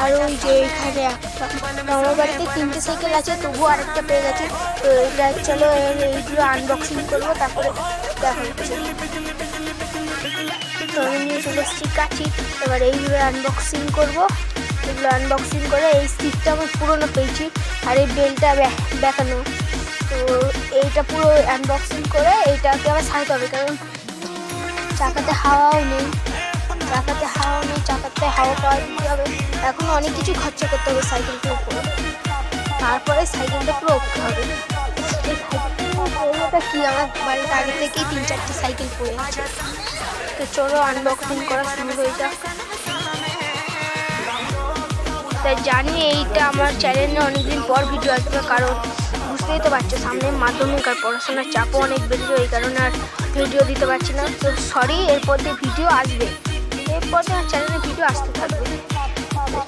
আর ওই যে এখানে একটা আমার বাড়িতে তিনটে সাইকেল আছে, তবুও আরেকটা পেয়ে গেছে। তো এটা চলো এইগুলো আনবক্সিং করব, তারপরে দেখা আমি নিয়ে চলে এসেছি কাছি এবার এইগুলো আনবক্সিং করব। এগুলো আনবক্সিং করে এই স্টিকটা আমি পুরোনো পেয়েছি, আর এই বেলটা দেখানো। তো এইটা পুরো আনবক্সিং করে এইটাকে আবার সারতে হবে, কারণ চাকাতে হাওয়াও নেই। চাকাতে হাওয়া নেই, চাকাতে হাওয়া পাওয়া দিতে হবে? এখন অনেক কিছু খরচা করতে হবে সাইকেলটার উপরে। তারপরে সাইকেলটা পুরো ওকে হবে। কি আমার বাড়িতে আগে থেকেই তিন চারটে সাইকেল পড়ে আছে। তো চলো আনবক্সিং করা শুরু হয়ে যাক। তাই জানি এইটা আমার চ্যানেলে অনেকদিন পর ভিডিও আসবে, কারণ বুঝতেই তো পারছ, সামনে মাধ্যমিক আর পড়াশোনার চাপও অনেক বেড়েছে এই কারণে আর ভিডিও দিতে পারছি না। তো সরি এরপর দিয়ে ভিডিও আসবে। এরপর আমার চ্যানেলে ভিডিও আসতে থাকবে।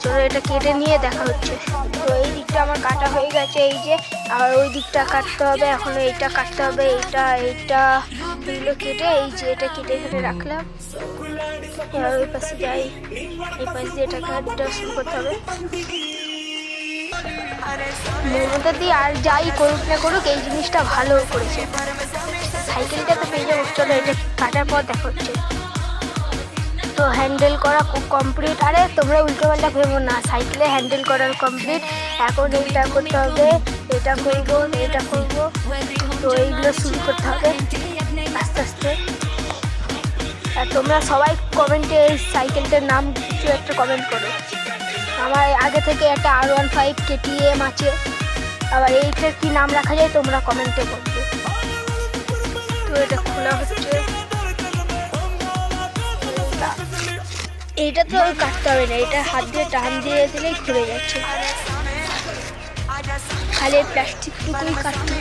চলো এটা কেটে নিয়ে দেখা হচ্ছে। তো এই দিকটা আমার কাটা হয়ে গেছে, এই যে আর ওই দিকটা কাটতে হবে, এখন এইটা কাটতে হবে, এইটা এইটা। এগুলো কেটে এই যে এটা কেটে কেটে রাখলাম। এবার ওই পাশে যাই। এই পাশে দিয়ে এটা কাটটা শুরু করতে হবে। মমতা দিয়ে আর যাই করুক না করুক, এই জিনিসটা ভালো করেছে। সাইকেলটা তো পেয়ে যাব। চলো এটা কাটার পর দেখা হচ্ছে। তো হ্যান্ডেল করা কমপ্লিট আরে, তোমরা উল্টো পাল্টা ভেবো না। সাইকেলে হ্যান্ডেল করার কমপ্লিট এখন এইটা করতে হবে, এটা করব এটা করব। তো এইগুলো শুরু করতে হবে। আস্তে আস্তে। আর তোমরা সবাই কমেন্টে এই সাইকেলটার নাম কিছু একটা কমেন্ট করো। আমার আগে থেকে একটা আর ওয়ান ফাইভ কেটিএম আছে। আবার এইটার কী নাম রাখা যায় তোমরা কমেন্টে বলবে। তো এটা খোলা হচ্ছে। এইটা তো কাটতে হবে না এটা হাত দিয়ে টান দিয়ে দিলেই খুলে যাচ্ছে। খালি প্লাস্টিকটুকুই কাটতে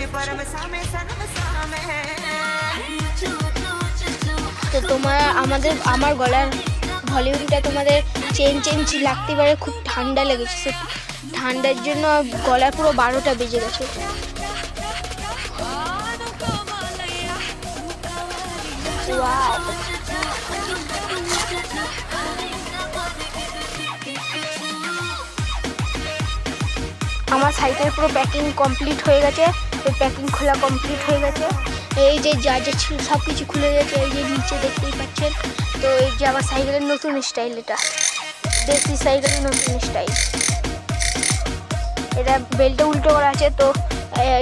তো তোমার, আমাদের, আমার গলার ভলিউমটা তোমাদের চেন চেঞ্জ লাগতে পারে, খুব ঠান্ডা লেগেছে। ঠান্ডার জন্য গলা পুরো বারোটা বেজে গেছে। Wow. সাইকেল পুরো প্যাকিং কমপ্লিট হয়ে গেছে। প্যাকিং খোলা কমপ্লিট হয়ে গেছে। এই যে যা যা ছিল সব কিছু খুলে গেছে, এই যে নিচে দেখতেই পাচ্ছেন। তো এই যে আমার সাইকেলের নতুন স্টাইল এটা। দেশি সাইকেলের নতুন স্টাইল এটা বেল্টে উল্টো করা আছে, তো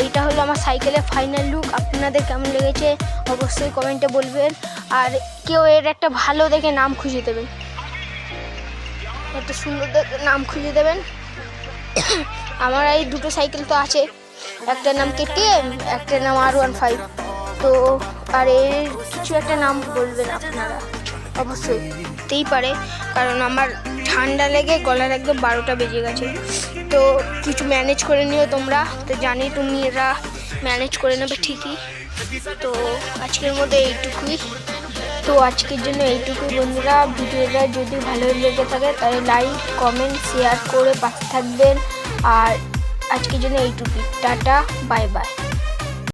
এটা হলো আমার সাইকেলের ফাইনাল লুক আপনাদের কেমন লেগেছে অবশ্যই কমেন্টে বলবেন। আর কেউ এর একটা ভালো দেখে নাম খুঁজে দেবেন। একটা সুন্দর দেখে নাম খুঁজে দেবেন। আমার এই দুটো সাইকেল তো আছে। একটার নাম কেটিএম একটার নাম আর ওয়ান ফাইভ। তো, আর এর কিছু একটা নাম বলবেন আপনারা? অবশ্যই। হতেই পারে, কারণ আমার ঠান্ডা লেগে গলার একদম বারোটা বেজে গেছে। তো, কিছু ম্যানেজ করে নিও তোমরা। তো জানি তুমি এরা ম্যানেজ করে নেবে ঠিকই। তো, আজকের মধ্যে এইটুকুই। তো আজকের জন্য এইটুকু বন্ধুরা। ভিডিওটা যদি ভালো লেগে থাকে তাহলে লাইক কমেন্ট শেয়ার করে পাশে থাকবেন। আর আজকের জন্য এইটুকুই। Tata bye bye